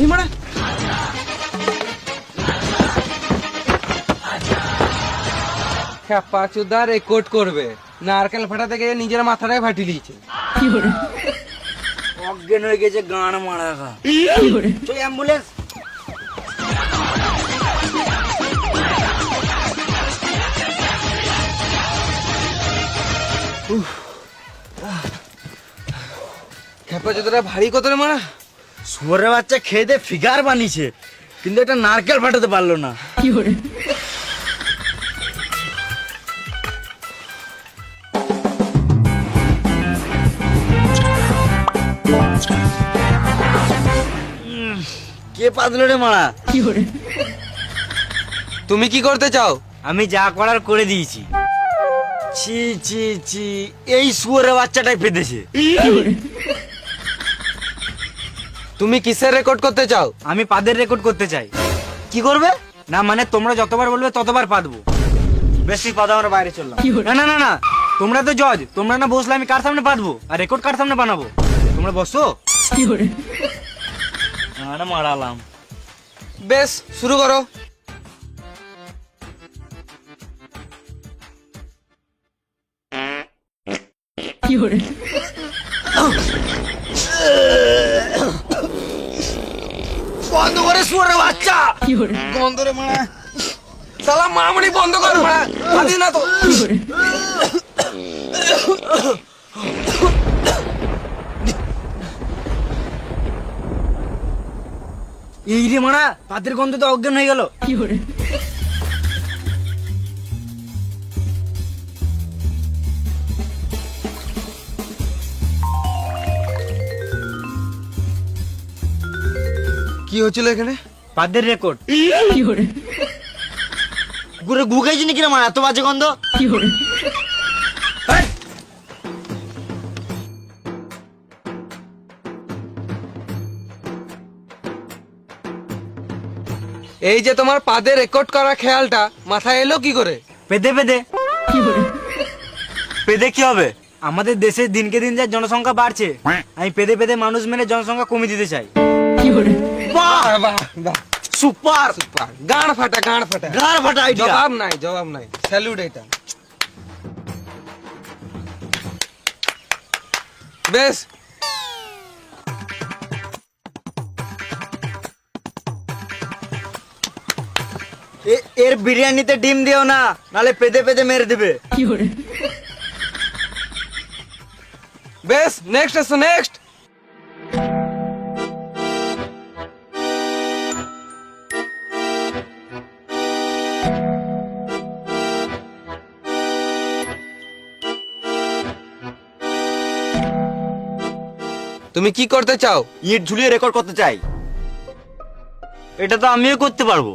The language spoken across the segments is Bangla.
এই মারা রেকর্ড করবে। নারকেল ফাটা থেকে নিজের মাথাটাই ফাটি দিয়েছে। অজ্ঞান হয়ে গেছে গান মারা চল অ্যাম্বুলেন্স খেপা চুদাটা ভারী কত রে মারা। শুয়ারের বাচ্চা খেয়ে দিয়ে ফিগার বানিয়েছে কিন্তু এটা নারকেল ফাটাতে পারল না। উম, কে পাতলো রে মারা? তুমি কি করতে চাও? আমি যা করার করে দিয়েছি। ছি ছি ছি এই শুয়ারের বাচ্চাটাই পেতেছে। তুমি কিসের রেকর্ড করতে চাও আমি পাদের রেকর্ড করতে চাই কি করবে না মানে তোমরা যতবার বলবে ততবার পাদবো বেশি পাদা আমরা বাইরে চললাম না না না না তোমরা তো জজ তোমরা না বসলে আমি কার সামনে পাদবো আর রেকর্ড কার সামনে বানাবো তোমরা বসো আরে মারালাম বেশ শুরু করো বন্ধ করে শুয়ারে বাচ্চা। বন্ধ রে মা। সালা মামনি বন্ধ কর মা। আদি না তো। এই রে মারা পাতির গন্ধ তো অজ্ঞান হয়ে গেল। কি হচ্ছিল এখানে? পাদের রেকর্ড গুড়ে গু খাইছি নাকি মারা এত বাজে গন্ধ। কি হেই! এই! যে তোমার পাদে রেকর্ড করা খেয়ালটা মাথায় এলো কি করে? পেদে পেদে। পেদে কি হবে? আমাদের দেশে দিনকে দিন যা জনসংখ্যা বাড়ছে আমি পেদে পেদে মানুষ মেরে জনসংখ্যা কমিয়ে দিতে চাই। বাহ বাহ বাহ। সুপার। সুপার। গান ফাটা গান ফাটা। গার ফাটা আইডিয়া জবাব নাই জবাব নাই। স্যালুট এটা। বেশ। এর বিরিয়ানিতে ডিম দিও না নালে পেদে পেদে মেরে দেবে। বেশ নেক্সট নেক্সট তুমি কি করতে চাও? ইট ঝুলিয়ে রেকর্ড করতে চাই। এটা তো আমিও করতে পারব।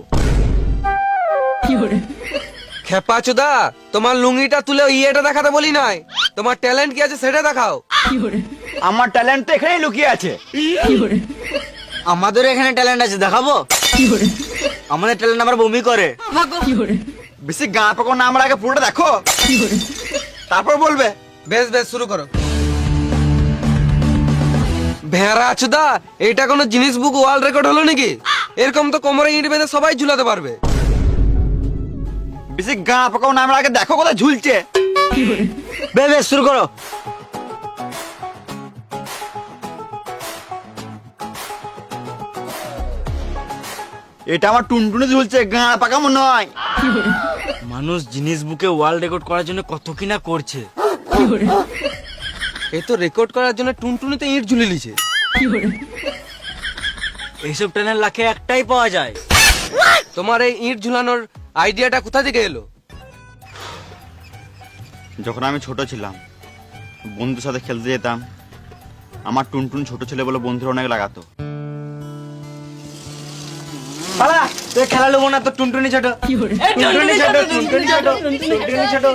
খেপা চুদা তোমার লুঙ্গিটা তুলে ইয়েটা দেখাতে বলি নাই। তোমার ট্যালেন্ট কি আছে সেটা দেখাও। আমার ট্যালেন্ট তো এখানেই লুকিয়ে আছে। আমাদের এখানে ট্যালেন্ট আছে দেখাবো? আমাদের ট্যালেন্ট আবার বমি করে। বেশি গা পাকো না আমার আগে পুরোটা দেখো। তারপর বলবে। বেশ বেশ শুরু করো। ভেড়া চুদা এটা কোনো জিনিস বুক ওয়ার্ল্ড রেকর্ড হলো নাকি? এরকম তো কোমরে ইট বেঁধে সবাই ঝুলাতে পারবে। বেশি গা পাকো না আমার আগে দেখো কোথায় ঝুলছে। বেশ বেশ শুরু করো। এটা আমার টুনটুনে ঝুলছে গা পাকামো নয়। মানুষ জিনিস বুকে ওয়ার্ল্ড রেকর্ড করার জন্য কত কিনা করছে। এ তো রেকর্ড করার জন্য টুনটুনিতে ইট ঝুলে লিছে এইসব ট্রেনের লাখে একটাই পাওয়া যায়। তোমার এই ইট ঝুলানোর আইডিয়াটা কোথা থেকে এলো? যখন আমি ছোট ছিলাম বন্ধুর সাথে খেলতে যেতাম আমার টুনটুন ছোট ছেলে বলে বন্ধুরা অনেক লাগাতো পালা! তুই খেলা নেব না তো টুনটুনি ছোট। টুনটুনি ছোট টুনটুনি ছোট টুনটুনি ছোট।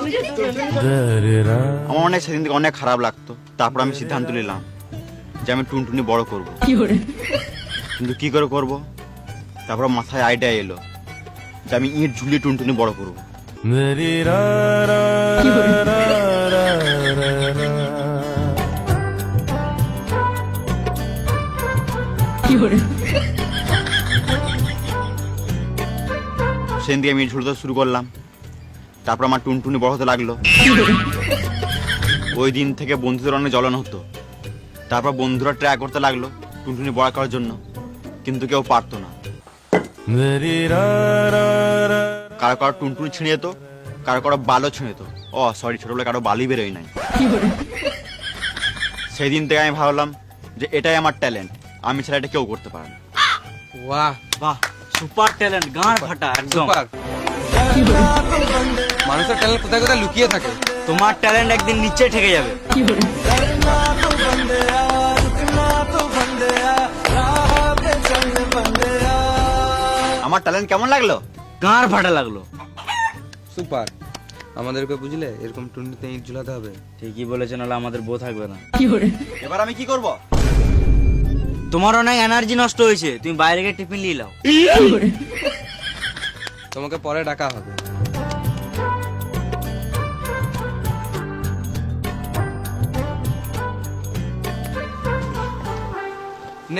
আমার অনেক সেদিন থেকে অনেক খারাপ লাগতো। তারপর আমি সিদ্ধান্ত নিলাম যে আমি টুনটুনি বড় করব। কিন্তু কি করে করব? তারপর মাথায় আইডিয়া এলো যে আমি ইট ঝুলিয়ে টুনটুনি বড় করব। সেদিন দিয়ে আমি ঝুলতে শুরু করলাম। তারপর আমার টুনটুনি বড় হতে লাগল। ওই দিন থেকে বন্ধুদের অনেক জ্বলন হতো। তারপর বন্ধুরা ট্রাই করতে লাগল টুনটুনি বড় করার জন্য। কিন্তু কেউ পারতো না। কারও কারও টুনটুনি ছিঁড়ে যেত, কারও কারও বালও ছিঁড়ে যেত। ও সরি ছোটবেলায় কারও বালি বেরোয় নাই। সেই দিন থেকে আমি ভাবলাম যে এটাই আমার ট্যালেন্ট আমি ছাড়া এটা কেউ করতে পারে না। বাহ বাহ। সুপার ট্যালেন্ট গাঁড় ফাটা একদম। সুপার। মানুষের ট্যালেন্ট কোথায় কোথায় লুকিয়ে থাকে? তোমার ট্যালেন্ট একদিন নিচে ঠেকে যাবে। আমার ট্যালেন্ট কেমন লাগল? গাঁড় ফাটা লাগল। সুপার। আমাদেরকে বুঝলে এরকম টুন্ডিতে ইট ঝুলাতে হবে। ঠিকই বলেছেন নাহলে আমাদের বউ থাকবে না। এবার আমি কি করব? তোমার অনেক এনার্জি নষ্ট হয়েছে। তুমি বাইরে গিয়ে টিফিন নিয়ে নাও। তোমাকে পরে ডাকা হবে।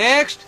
নেক্সট